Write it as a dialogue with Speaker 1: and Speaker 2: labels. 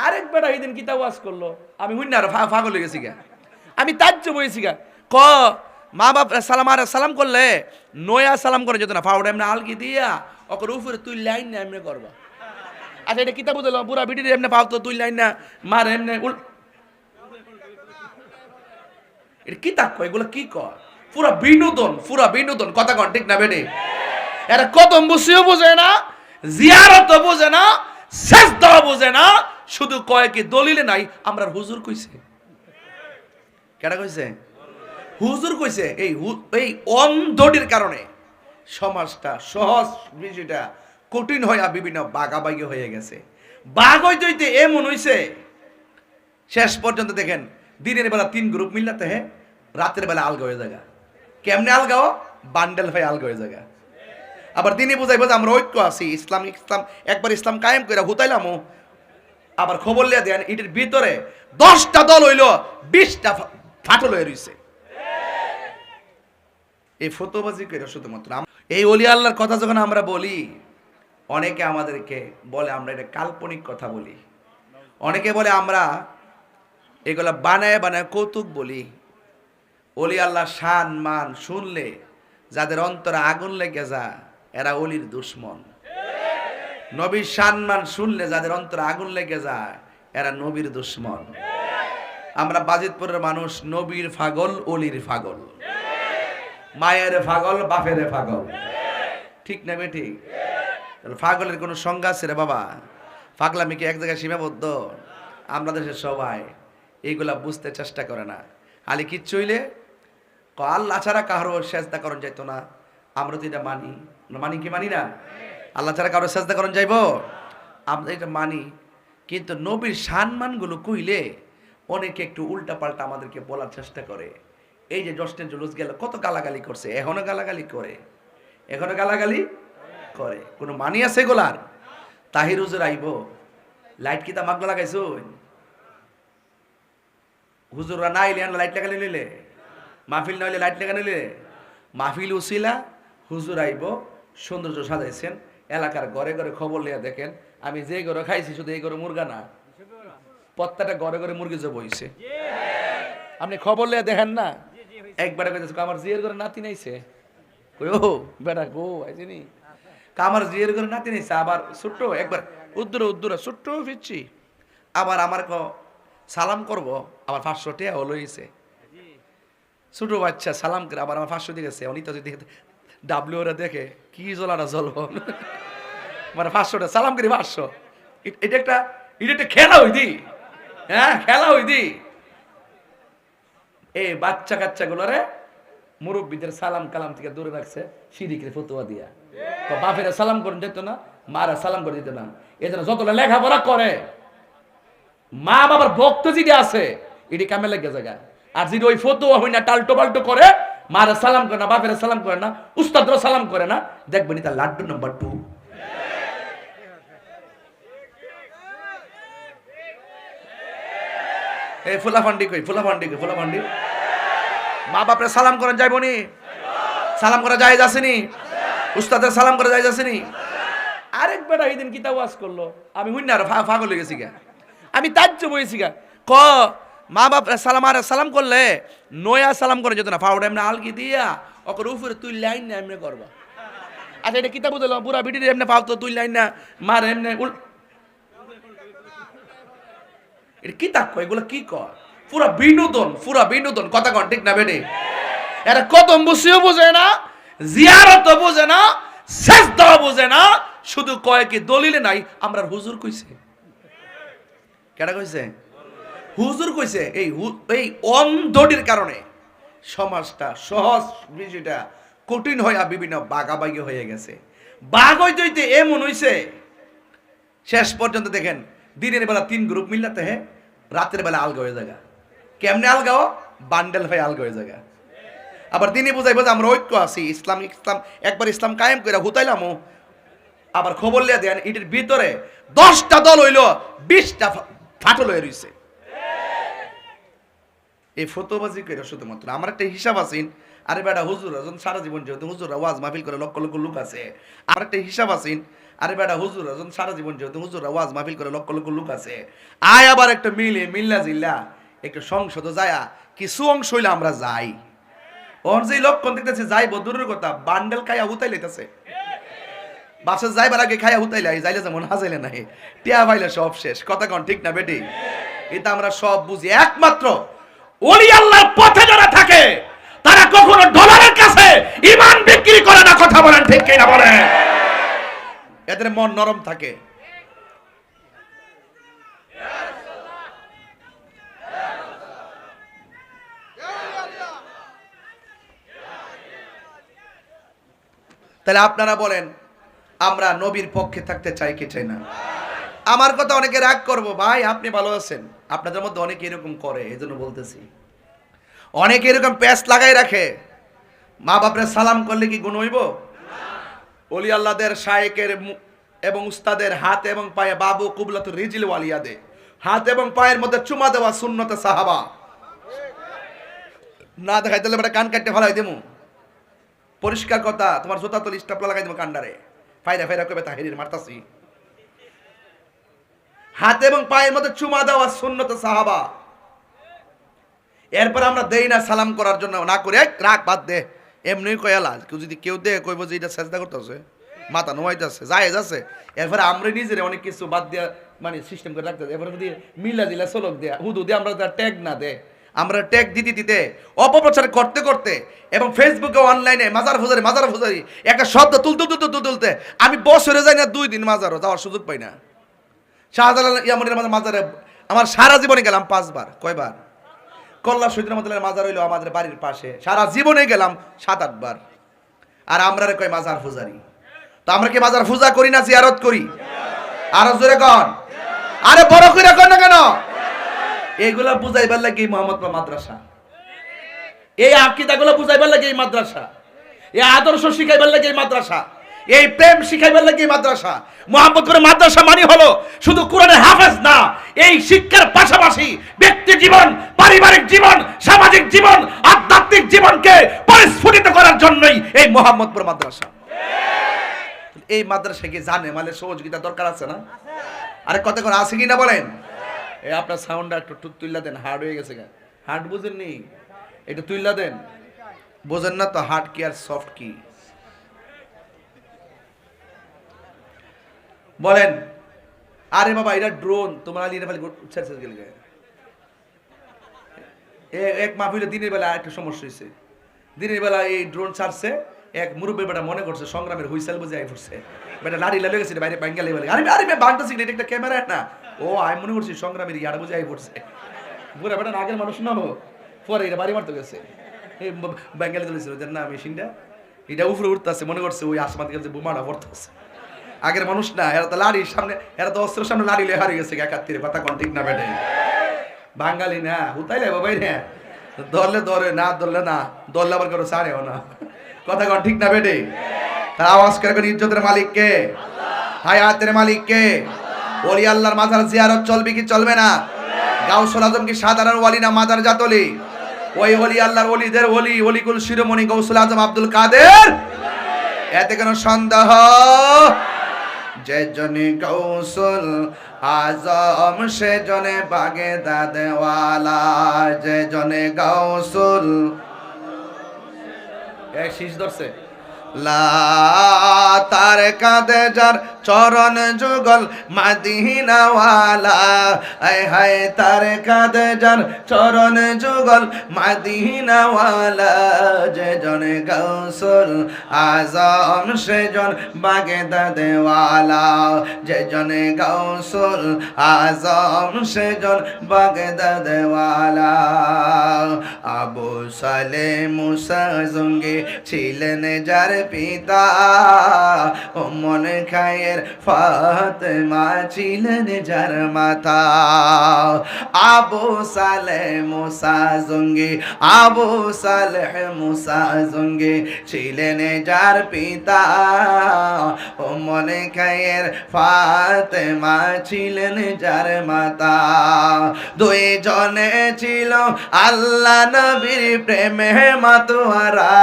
Speaker 1: আরেক বেটা এই দিন কিতা ওয়াজ করল। আমি হুই না আর ফা- পাগল হয়ে গেছি গা। আমি তাজ্য বইছি গা। ক, মা বাপ সালাম, আর সালাম করলে, নয়া সালাম করে যেত না। ফাউড এমনি আলগি দিয়া ওকর উপরে তুই লাইন না এমনি করবা। আচ্ছা এটা কিতা বুঝলো পুরা বিটি এমনি পাও তো তুই লাইন না মার এমনি এটা কি কয়? এগুলো কি পুরা বিনোদন পুরা বিনোদন। কথা কন, ঠিক না বেটে? এরা কদম বসিও বোঝে না জিয়ারত বোঝে না শেষ বোঝে না শুধু কয় কি দলিলে নাই, আমরা হুজুর কইছে। কেডা কইছে? হুজুর কইছে, এই এই অন্ধটির কারণে সমাজটা সহজ বিষয়টা কঠিন হইয়া বিভিন্ন বাগাবাগি হয়ে গেছে। বাঘ হইতে হইতে এমন হইছে, শেষ পর্যন্ত দেখেন, দিনের বেলা তিন গ্রুপ মিল্লাতে হ্যাঁ রাতের বেলা আলগা হয়ে জায়গা। কেমনে আলগাও বান্ডেল হয়ে আলগা হয়ে জায়গা। আবার দিনে বুঝাইবো যে আমরা ঐক্য আছি, ইসলাম ইসলাম, একবার ইসলাম কায়েম করে হুতাইলামও আবার খবর লিয়া দেন এটির ভিতরে দশটা দল হইল, বিশটা ফাটল হয়ে রইছে। এই ফতোবাজি করে শুধুমাত্র এই অলি আল্লাহর কথা যখন আমরা বলি, অনেকে আমাদেরকে বলে, আমরা এটা কাল্পনিক কথা বলি। অনেকে বলে, আমরা এগুলা বানায় বানায় কৌতুক বলি। অলি আল্লাহ শান, মান শুনলে, যাদের অন্তরে আগুন লেগে যা এরা অলির দুশ্মন। নবীর শান মান শুনলে যাদের অন্তরে আগুন লেগে যায়, এরা নবীর দুশ্মন। আমরা বাজিতপুরের মানুষ, নবীর ফাগল অলির ফাগল মায়ের ফাগল বাপের ফাগল ঠিক না ঠিক? ফাগলের কোনো সংজ্ঞা আছে রে বাবা? ফাগলামি কি এক জায়গায় সীমাবদ্ধ? আমরা দেশের সবাই এইগুলা বুঝতে চেষ্টা করে না। আলি কিচ্ছু হইলে ক, আল্লাহ ছাড়া কারও সেজদা করণ যাইতো না। আমরা তো এটা মানি। মানি কি মানি না? আল্লাহ ছাড়া কারও সেজদা করেন যাইবো? আমরা এটা মানি। কিন্তু নবীর সম্মানগুলো কইলে অনেকে একটু উল্টা পাল্টা আমাদেরকে বলার চেষ্টা করে। এই যে জশ্নের জুলুস গেল, কত গালাগালি করছে? এখনও গালাগালি করে। এখনও গালাগালি করে। কোনো মানি আছে গোলার তাহির হুজুর আইব। লাইট কি তা লাগাইছো হুজুররা না আইলে লাইট লাগালে নিলে মাহফিল না হইলে লাইট লাগানো নিলে মাহফিল উসিলা, হুজুর আইব, সৌন্দর্য সাজাইছেন। এলাকার ঘরে ঘরে খবর লিয়া দেখেন, আমি যে ঘরে খাইছি শুধু এই ঘরে মুরগা না। প্রত্যেকটা ঘরে ঘরে মুরগি যে বইছে আপনি খবর লিয়া দেখেন না? একবারে কইতেছে আমার জিয়ের ঘরে নাতি নাইছে? ও, বেটা গো আইছিনি কামার জিয়ের ঘরে নাতি নাইছে, আবার ছোট্ট, একবার উদ্দুরে উদ্দুরে, ছোট্ট ফিরছি আবার আমার ক, সালাম করব, আবার পাঁচশো টাকা হলো ছোট বাচ্চা সালাম করে আবার আমার পাঁচশো দিকে গেছে। উনি তো যদি ডাব্লিউ ওরা দেখে, কি মানে পাঁচশোটা সালাম করি পাঁচশো। এটা একটা এটা একটা খেলা হই দি হ্যাঁ খেলা হই দি এই বাচ্চা মুরব্বীদের সালাম কালাম থেকে দূরে রাখছে সিরিকের ফতুয়া দিয়া। তো বাপেরা সালাম করে দিত না, মারা সালাম করে দিত না। এজন্য যতটা লেখাপড়া করে, মা বাবার ভক্ত যেটি আছে, এটি কামে লেগে জায়গা। আর যদি ওই ফতুয়া হই না টাল্টো পাল্টো করে মারা সালাম করে না, বাপেরা সালাম করে না, উস্তাদরা সালাম করে না, দেখবেন তার লাড্ডু নাম্বার টু এই ফুলাফান্ডি কই ফুলাফান্ডি কই ফুলাফান্ডি মা বাপরে সালাম করেন যাইবনি সালাম করা যায় যাসেনি উস্তাদের সালাম করা যায় যাসেনি আরেক বেটা এই দিন কিতা ওয়াজ করল, আমি হুই না আর ফা- পাগল হয়ে গেছি গা। আমি তাজ্য বইছি গা। ক মা বাপ সালাম আর সালাম করলে নয়া সালাম করে যেত না। ফাউড এমনি আলগি দিয়া ওকর উপরে তুই লাইন না, এমনি করবা। আচ্ছা এটা কিতা বুঝলো পুরা বিটি এমনি পাও তো তুই লাইন না, মার এমনি উল এটা কি তাক এগুলো কি কয়? পুরা বিনোদন পুরা বিনোদন। কথা কন, ঠিক না বেটে এরা কদম বসিও বোঝে না জিয়ারত বোঝে না দেওয়া বোঝে না। শুধু কয় কি, দলিলে নাই আমরা হুজুর কইছে। কেডা কইছে? হুজুর কইছে, এই এই অন্ধটির কারণে সমাজটা সহজ বিষয়টা কঠিন হইয়া বিভিন্ন বাগাবাগি হয়ে গেছে। বাঘ হইতে হইতে এমন হইছে, শেষ পর্যন্ত দেখেন, দিনের বেলা তিন গ্রুপ মিল্লাতে হ্যাঁ রাতের বেলা আলগা হয়ে জায়গা কেমনে আলগাও বান্ডেল হয়ে আলগা হয়ে জায়গা আবার দিনে বুঝাইবো যে আমরা ঐক্য আছি, ইসলাম ইসলাম, একবার ইসলাম কায়েম করে হুতাইলামও আবার খবর লিয়া দেন, এটির ভিতরে দশটা দল হইল, বিশটা ফাটল হয়ে রইছে। এই ফতোবাজি করে শুধুমাত্র। আমার একটা হিসাব আছেন আরে বেটা হুজুর যখন সারা জীবন যেহেতু হুজুরা ওয়াজ মাহফিল করে লক্ষ লক্ষ লোক আছে। আমার একটা হিসাব আছেন আরে বেটা হুজুর যখন সারা জীবন যেহেতু হুজুর ওয়াজ মাহফিল করে লক্ষ লক্ষ লোক আছে। আয় আবার একটা মিলে, মিল্লা জিল্লা, একটু সংসদ যায়া, কিছু অংশ হইলে আমরা যাই। ওর যে লক্ষণ দেখতেছে যাই বদুরের কথা, বান্ডেল খাইয়া উতাই লেতেছে বাসে যাইবার আগে খাইয়া উতাইলে যাইলে যেমন হাজাইলে নাই। টিয়া পাইলে সব শেষ। কথা কন ঠিক না, বেটি? এটা আমরা সব বুঝি। একমাত্র পথে যারা থাকে, তারা কখনো ডলারের কাছে ইমান বিক্রি করে না, কথা বলেন ঠিক কিনা বলেন? এদের মন নরম থাকে। তাহলে আপনারা বলেন, আমরা নবীর পক্ষে থাকতে চাই কি চাই না? আমার কথা অনেকে রাগ করব, ভাই, আপনি ভালো আছেন? আপনাদের মধ্যে অনেকে এরকম করে এই জন্য বলতেছি। অনেকে এরকম প্যাস লাগাই রাখে, মা বাপরে সালাম করলে কি গুণ হইব? অলি আল্লাহদের শায়েকের এবং উস্তাদের হাত এবং পায়ে, বাবু কুবলাত রিজিল ওয়ালিয়াদে হাত এবং পায়ের মধ্যে চুমা দেওয়া শূন্যতে সাহাবা। না দেখাই তাহলে কান কাটতে ফেলাই দেবো পরিষ্কার কথা, তোমার জোতা তো স্টাপলা লাগাই দেবো কান্ডারে। ফাইরা ফাইরা কবে তাহিরির মারতাছি। হাত এবং পায়ের মধ্যে চুমা দেওয়া শূন্যতে সাহাবা। এরপর আমরা দেই না সালাম করার জন্য না করে "এই, রাখ বাদ দে। এমনি কয়ালা কেউ যদি কেউ দে কইব যে এটা চেষ্টা করতেছে মাথা নোয়াইতেছে জায়েজ আছে। এরপরে আমরা নিজেরা অনেক কিছু বাদ দিয়া মানে সিস্টেম করে রাখতে এরপরে যদি মিলা দিলা চলক দেয়া হুদু দিয়ে আমরা ট্যাগ না দে আমরা ট্যাগ দিতে দিতে অপপ্রচার করতে করতে এবং ফেসবুকে অনলাইনে মাজার ফুজারি মাজার ফুজারি একটা শব্দ তুলতে তুলতে তুলতে তুলতে আমি বছরে যাই না দুই দিন মাজারও যাওয়ার সুযোগ পাই না। মাজারে আমার সারা জীবনে গেলাম পাঁচবার। কয়বার? কল্লা শহীদের মতলের মাজার হইল আমাদের বাড়ির পাশে। সারা জীবনে গেলাম সাত আটবার আর আমরা কয় মাজার ফুজারি তো আমরা কি মাজার পূজা করি না জিয়ারত করি? আরও জোরে কন। আরে বড় করে কন না কেন? এইগুলা বুঝাইবার লাগে এই মোহাম্মদপুর মাদ্রাসা। এই আকিদাগুলো বুঝাইবার লাগে এই মাদ্রাসা। এই আদর্শ শিখাইবার লাগে এই মাদ্রাসা। এই প্রেম শিখাইবার লাগে মাদ্রাসা। মোহাম্মদপুরের মাদ্রাসা মানে হলো শুধু কোরআনের হাফেজ না, এই শিক্ষার পাশাপাশি ব্যক্তি জীবন, পারিবারিক জীবন, সামাজিক জীবন, আধ্যাত্মিক জীবনকে পরিস্ফুটিত করার জন্যই এই মোহাম্মদপুর মাদ্রাসা। এই মাদ্রাসা কি জানে? মানে সহযোগিতা দরকার আছে না? আরে কত করে আছে কি না বলেন? এই আপনার সাউন্ডটা একটু টু- তুইলা দেন হার্ড হয়ে গেছে হার্ড বুঝেননি? এটা তুইলা দেন। বোঝেন না তো হার্ড কি আর সফট কি? বলেন। আরে বাবা, এটা ড্রোন তোমার আলী এটা খালি উচ্ছাস গেল এক মাহফিলে দিনের বেলা একটা সমস্যা হয়েছে দিনের বেলা এই ড্রোন ছাড়ছে, এক মুরব্বী বেটা মনে করছে সংগ্রামের হুইসেল বুঝে আই পড়ছে। বেটা লাড়ি লালে গেছে বাইরে বাঙ্গালি বলে আরে আরে বাংলাদেশ এটা একটা ক্যামেরা না। ও, আমি মনে করছি সংগ্রামের ইয়ার বুঝে আই পড়ছে। বুড়া বেটা আগের মানুষ না হো পরে এটা বাড়ি মারতে গেছে। বাঙ্গালি তুলেছিল যে না মেশিনটা এটা উপরে উঠতেছে, মনে করছে ওই আসমান থেকে বোমাটা পড়তেছে। আগের মানুষ না, এরা তো লাড়ির সামনে, এরা তো অস্ত্রের সামনে লাড়ি লে হারিয়ে গেছে একাত্তরে কথা কোন ঠিক না বেটে বাঙালি না হুতাইলে বাবাই রে ধরলে ধরে, না ধরলে না, ধরলে আবার করো সারেও না। কথা কন ঠিক না বেটে তার আওয়াজ করে করে ইজ্জতের মালিক কে? হায়াতের মালিক কে? ওলি আল্লাহর মাজার জিয়ারত চলবে কি চলবে না? গাউসুল আজম কি সাধারণ ওয়ালি না মাজার জাতলি ওই ওলি আল্লাহর ওলিদের ওলি, ওলিকুল শিরোমণি গৌসুল আজম আব্দুল কাদের? এতে কোনো সন্দেহ যে জনে কৌশল আজম সে জনে বাগে দাদেওয়ালা যে জনে কৌশল এ শীষ ধরছে। লা তার কাঁদে যার চরণ যুগল মাদিনাওয়ালা। আয় হায় তার কাঁদে যার চরণ যুগল মাদিনাওয়ালা। যে জনে গৌসল আজম, সে জন বাগে দাদেওয়ালা যে জনে গৌসল আজম, সে জন বাগে দাদেওয়ালা আবু সালে মুসা জঙ্গে ছিলেন যার পিতা। ও মন খায়ের ফাতেমা ছিলেন যার মাতা। আবু সালে মুসা জঙ্গে, আবু সালে মুসা জঙ্গে ছিলেন যার পিতা। ও মন খায়ের ফাতেমা ছিলেন যার মাতা। দুই জনে ছিল আল্লাহ নবীর প্রেমে মাতোয়ারা।